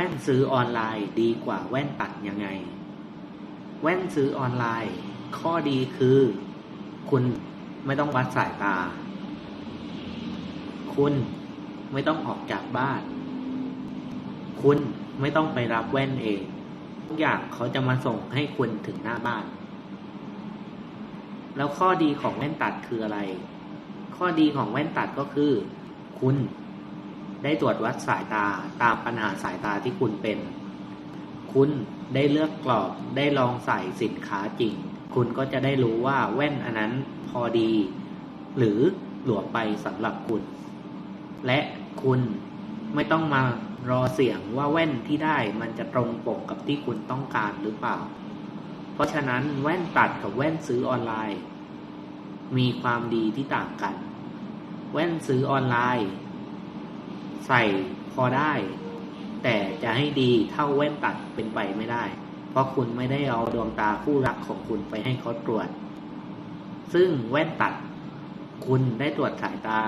แว่นซื้อออนไลน์ดีกว่าแว่นตัดยังไง แว่นซื้อออนไลน์ ข้อดีคือ คุณไม่ต้องวัดสายตา คุณไม่ต้องออกจากบ้าน คุณไม่ต้องไปรับแว่นเอง ทุกอย่างเขาจะมาส่งให้คุณถึงหน้าบ้าน แล้วข้อดีของแว่นตัดคืออะไร ข้อดีของแว่นตัดก็คือ คุณ ได้ตรวจวัดสายตาตามปัญหาสายตาที่คุณเป็น คุณได้เลือกกรอบได้ลองใส่สินค้าจริง คุณก็จะได้รู้ว่าแว่นอันนั้นพอดี หรือหลวมไปสำหรับคุณ และคุณไม่ต้องมารอเสียงว่าแว่นที่ได้มันจะตรงปกกับที่คุณต้องการหรือเปล่า เพราะฉะนั้นแว่นตัดกับแว่นซื้อออนไลน์ มีความดีที่ต่างกัน แว่นซื้อออนไลน์ ใส่พอได้ แต่จะให้ดีเท่าแว่นตัดเป็นไปไม่ได้ เพราะคุณไม่ได้เอาดวงตาคู่รักของคุณไปให้เขาตรวจ ซึ่งแว่นตัด คุณได้ตรวจสายตา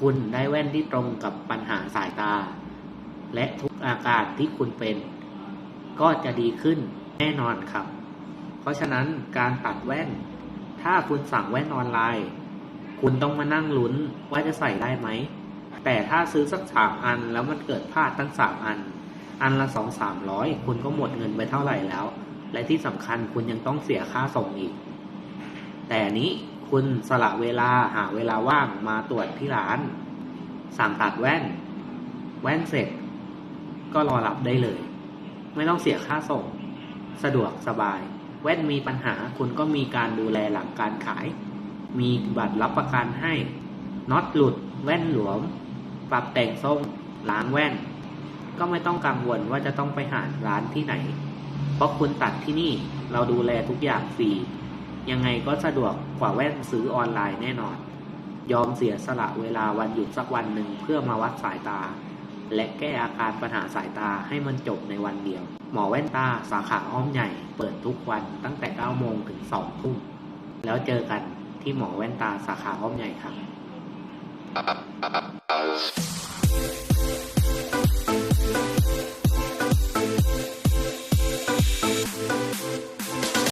คุณได้แว่นที่ตรงกับปัญหาสายตา และทุกอาการที่คุณเป็น ก็จะดีขึ้นแน่นอนครับ เพราะฉะนั้นการตัดแว่น ถ้าคุณสั่งแว่นออนไลน์ คุณต้องมานั่งลุ้นว่าจะใส่ได้ไหม แต่ถ้าซื้อสักสามอันแล้วมันเกิดพลาดทั้งสามอัน อันละสองสามร้อยคุณก็หมดเงินไปเท่าไหร่แล้ว และที่สำคัญคุณยังต้องเสียค่าส่งอีก แต่นนี้คุณสละเวลาหาเวลาว่างมาตรวจที่ร้าน สั่งตัดแว่น แว่นเสร็จ ก็รอรับได้เลย ไม่ต้องเสียค่าส่ง สะดวกสบาย แว่นมีปัญหาคุณก็มีการดูแลหลังการขาย มีบัตรรับประกันให้น็อตหลุดแว่นหลวม ปรับแต่งทรงล้างแว่น ก็ไม่ต้องกังวลว่าจะต้องไปหาร้านที่ไหน เพราะคุณตัดที่นี่เราดูแลทุกอย่างฟรียังไงก็สะดวกกว่าแว่นซื้อออนไลน์แน่นอน ยอมเสียสละเวลาวันหยุดสักวันหนึ่งเพื่อมาวัดสายตา และแก้อาการปัญหาสายตาให้มันจบในวันเดียว หมอแว่นตาสาขาอ้อมใหญ่เปิดทุกวันตั้งแต่ 9 โมงถึง 2 ทุ่ม แล้วเจอกันที่หมอแว่นตาสาขาอ้อมใหญ่ครับ Jazz.